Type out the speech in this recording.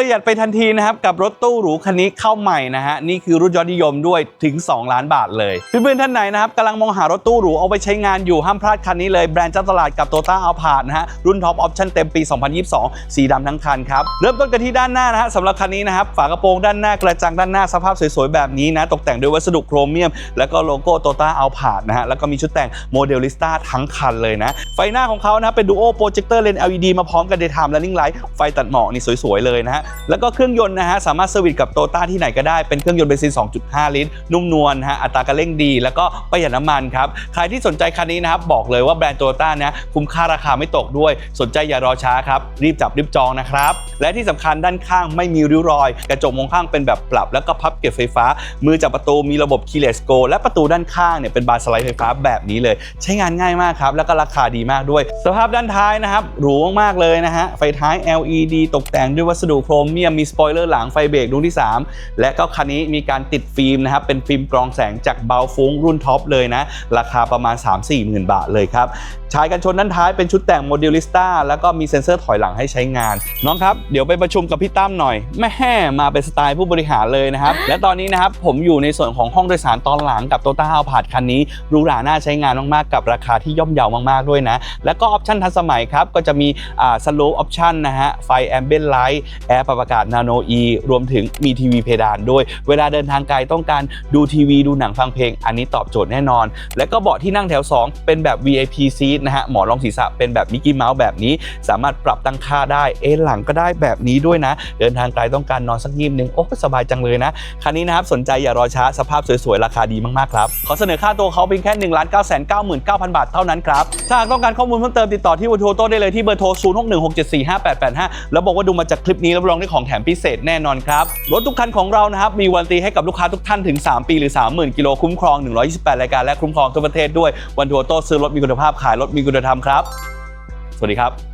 ประหยัดไปทันทีนะครับกับรถตู้หรูคันนี้เข้าใหม่นะฮะนี่คือรุ่นยอดนิยมด้วยถึง 2 ล้านบาทเลยเพื่อนๆท่านไหนนะครับกำลังมองหารถตู้หรูเอาไปใช้งานอยู่ห้ามพลาดคันนี้เลยแบรนด์เจ้าตลาดกับโตต้าอัลพาดนะฮะรุ่นท็อปออปชั่นเต็มปี 2022 สีดำทั้งคันครับเริ่มต้นกันที่ด้านหน้านะฮะสำหรับคันนี้นะครับฝากระโปรงด้านหน้ากระจังด้านหน้าสภาพสวยๆแบบนี้นะตกแต่งด้วยวัสดุโครเมียม แล้วก็โลโก้โตต้าอัลพาดนะฮะแล้วก็มีชุดแต่งโมเดลิสต้าทั้งคันเลยนะไฟหน้าของเขานะเป็นดูโอโปรเจคเตอร์เลน LED มาพร้อมกับ daytime running light ไฟตัดหมอกนี่สวยๆเลยนะฮะแล้วก็เครื่องยนต์นะฮะสามารถเซอร์วิสกับโตต้าที่ไหนก็ได้เป็นเครื่องยนต์เบนซิน 2.5 ลิตร นุ่มนวลฮะอัตราการเร่งดี แล้วก็ประหยัดน้ำมันครับ ใครที่สนใจคันนี้นะครับบอกเลยว่าแบรนด์โตต้าเนี่ยคุ้มค่าราคาไม่ตกด้วย สนใจอย่ารอช้าครับ รีบจับรีบจองนะครับ และที่สำคัญด้านข้างไม่มีริ้วรอย กระจกมองข้างเป็นแบบปรับ แล้วก็พับเก็บไฟฟ้า มือจับประตูมีระบบ keyless go และประตูด้านข้างเนี่ยเป็นบานสไลด์ไฟฟ้าแบบนี้เลย ใช้งานง่ายมากครับแล้วก็ราคาดีมากด้วย สภาพด้านท้ายนะครับหรูมากๆเลยนะฮะไฟท้าย LED ตกแต่งด้วยวัสดุโครเมียมมีสปอยเลอร์หลังไฟเบรกดวงที่ 3 และก็คันนี้มีการติดฟิล์มนะครับเป็นฟิล์มกรองแสงจากเบลฟุ้งรุ่นท็อปเลยนะ ราคาประมาณ 3-4หมื่นบาทเลยครับชายกันชนด้านท้ายเป็นชุดแต่งโมเดลิสต้าแล้วก็มีเซ็นเซอร์ถอยหลังให้ใช้งาน น้องครับ เดี๋ยวไปประชุมกับพี่ตั้มหน่อย แม่แห่มาเป็นสไตล์ผู้บริหารเลยนะครับ และตอนนี้นะครับ ผมอยู่ในส่วนของห้องโดยสารตอนหลังกับโตต้าอัลพาดคันนี้หรูหราน่าใช้งานมากๆ กับราคาที่ย่อมเยาวมากๆด้วยนะ แล้วก็ออปชั่นทันสมัยครับ ก็จะมีอ่าสโลออปชั่นนะฮะไฟแอมเบียนไลท์แอร์ปรับอากาศนาโนอีรวมถึงมีทีวีเพดานด้วย เวลาเดินทางไกลต้องการดูทีวีดูหนังฟังเพลง อันนี้ตอบโจทย์แน่นอน และก็เบาะที่นั่งแถว 2 เป็นแบบ VIP seat นะฮะหมอนรองศีรษะเป็นแบบมิกกี้เมาส์แบบนี้ สามารถปรับตั้งค่าได้เอนหลังก็ได้แบบนี้ด้วยนะ เดินทางไกลต้องการนอนสักงีบนึงโอ้สบายจังเลยนะคันนี้นะครับสนใจอย่ารอช้าสภาพสวยๆราคาดีมากๆครับขอเสนอค่าตัวเขาเพียงแค่1 9 9 9 9 0 0บาทเท่านั้นครับถ้าต้องการข้อมูลเพิ่มเติมติดต่อที่วูทูโต้ได้เลยที่เบอร์โทร0 6 6 7 4 5 8 8 5แล้วบอกว่าดูมาจากคลิปนี้รับรองได้ของแถมพิเศษแน่นอนครับ รถทุกคันของเรานะครับ มีวันตีให้กับลูกค้าทุกท่านถึง 3 ปีหรือ 30,000 กิโลคุ้มครอง 128 รายการและคุ้มครองทั่วประเทศด้วยวันทัวโต้ซื้อรถมีคุณภาพขายรถมีคุณธรรมครับ สวัสดีครับ